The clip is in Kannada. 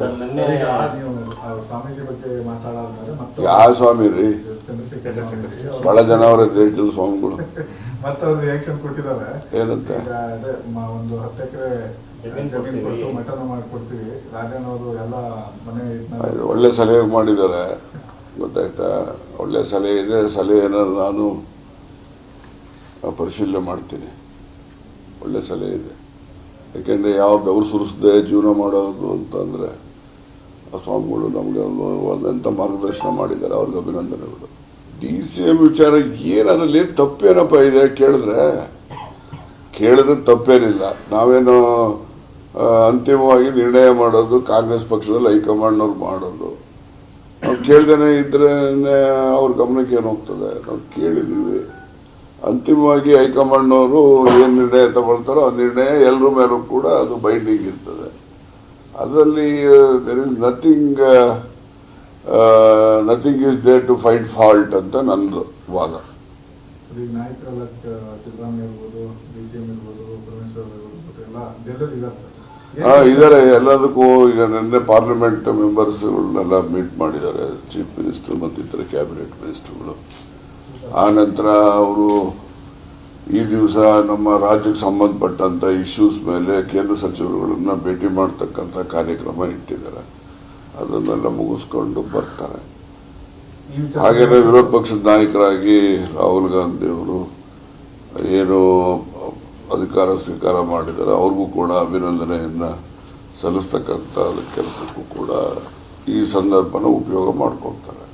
ಸರ್ ನಿನ್ನೆ ಈಗ ನೀವು ಆ ಸ್ವಾಮೀಜಿ ಬಗ್ಗೆ ಮಾತಾಡೋದಾದ್ರೆ ಮತ್ತೆ ಯಾವ ಸ್ವಾಮಿ ರೀ ಚಂದ್ರಶೇಖರ್ ಸ್ವಾಮೀಜಿ ಬಹಳ ಜನ ಅವರ ಹೇಳ್ತಿದ್ರು ಸ್ವಾಮಿಗಳು. ಮತ್ತೆ ಅವ್ರು ರಿಯಾಕ್ಷನ್ ಕೊಟ್ಟಿದ್ದಾರೆ. ಏನಂತ? ಈಗ ಅದೇ ಮ- ಒಂದು ಹತ್ತು ಎಕರೆ ಜಮೀನ್. ಕೊಟ್ಟು ಮಠನ ಮಾಡ್ಕೊಡ್ತೀವಿ. ರಾಜನ್ ಅವರು ಎಲ್ಲ ಮನೆ ಇದ್ನ- ಒಳ್ಳೆ ಸಲಹೆ ಮಾಡಿದ್ದಾರೆ. ಗೊತ್ತಾಯ್ತಾ? ಒಳ್ಳೆ ಸಲಹೆ ಇದೆ ಸಲಹೆ ಏನಾದ್ರು ನಾನು ಪರಿಶೀಲನೆ ಮಾಡ್ತೀನಿ. ಒಳ್ಳೆ ಸಲಹೆ ಇದೆ. ಯಾಕೆಂದರೆ ಯಾವ ಬೆವರು ಸುರಿಸದೆ ಜೀವನ ಮಾಡೋದು ಅಂತಂದರೆ ಸ್ವಾಮಿಗಳು ನಮಗೆ ಒಂದು ಒಂದಂಥ ಮಾರ್ಗದರ್ಶನ ಮಾಡಿದ್ದಾರೆ, ಅವ್ರಿಗೆ ಅಭಿನಂದನೆಗಳು. ಡಿ ಸಿ ಎಂ ವಿಚಾರ ಏನದರಲ್ಲಿ ತಪ್ಪೇನಪ್ಪ ಇದೆ ಕೇಳಿದ್ರೆ ಕೇಳಿದ್ರೆ ತಪ್ಪೇನಿಲ್ಲ. ನಾವೇನು ಅಂತಿಮವಾಗಿ ನಿರ್ಣಯ ಮಾಡೋದು, ಕಾಂಗ್ರೆಸ್ ಪಕ್ಷದಲ್ಲಿ ಹೈಕಮಾಂಡ್ನವ್ರು ಮಾಡೋದು. ನಾವು ಕೇಳ್ದೇನೆ ಇದ್ರೆ ಅವ್ರ ಗಮನಕ್ಕೆ ಏನು ಹೋಗ್ತದೆ? ನಾವು ಕೇಳಿದ್ದೀವಿ ಅಂತಿಮವಾಗಿ ಹೈಕಮಾಂಡ್ನವರು ಏನು ನಿರ್ಣಯ ತಗೊಳ್ತಾರೋ ಆ ನಿರ್ಣಯ ಎಲ್ಲರ ಮೇಲೂ ಕೂಡ ಅದು ಬೈಂಡಿಂಗ್ ಇರ್ತದೆ. ಅದರಲ್ಲಿ there is nothing nothing is there to find fault ಅಂತ ನಂದು ವಾದ. ಇದ್ದಾರೆ. ಎಲ್ಲದಕ್ಕೂ ಈಗ ನಿನ್ನೆ ಪಾರ್ಲಿಮೆಂಟ್ ಮೆಂಬರ್ಸ್ಗಳನ್ನೆಲ್ಲ ಮೀಟ್ ಮಾಡಿದ್ದಾರೆ. ಚೀಫ್ ಮಿನಿಸ್ಟರ್ ಮತ್ತು ಇತರ ಕ್ಯಾಬಿನೆಟ್ ಮಿನಿಸ್ಟರ್ಗಳು ಆ ನಂತರ ಅವರು ಈ ದಿವಸ ನಮ್ಮ ರಾಜ್ಯಕ್ಕೆ ಸಂಬಂಧಪಟ್ಟಂತ ಇಶ್ಯೂಸ್ ಮೇಲೆ ಕೇಂದ್ರ ಸಚಿವರುಗಳನ್ನ ಭೇಟಿ ಮಾಡ್ತಕ್ಕಂಥ ಕಾರ್ಯಕ್ರಮ ಇಟ್ಟಿದ್ದಾರೆ. ಅದನ್ನೆಲ್ಲ ಮುಗಿಸ್ಕೊಂಡು ಬರ್ತಾರೆ. ಹಾಗೇನೆ ವಿರೋಧ ಪಕ್ಷದ ನಾಯಕರಾಗಿ ರಾಹುಲ್ ಗಾಂಧಿ ಅವರು ಏನು ಅಧಿಕಾರ ಸ್ವೀಕಾರ ಮಾಡಿದ್ದಾರೆ, ಅವ್ರಿಗೂ ಕೂಡ ಅಭಿನಂದನೆಯನ್ನ ಸಲ್ಲಿಸ್ತಕ್ಕಂಥ ಕೆಲಸಕ್ಕೂ ಕೂಡ ಈ ಸಂದರ್ಭನ ಉಪಯೋಗ ಮಾಡ್ಕೊಳ್ತಾರೆ.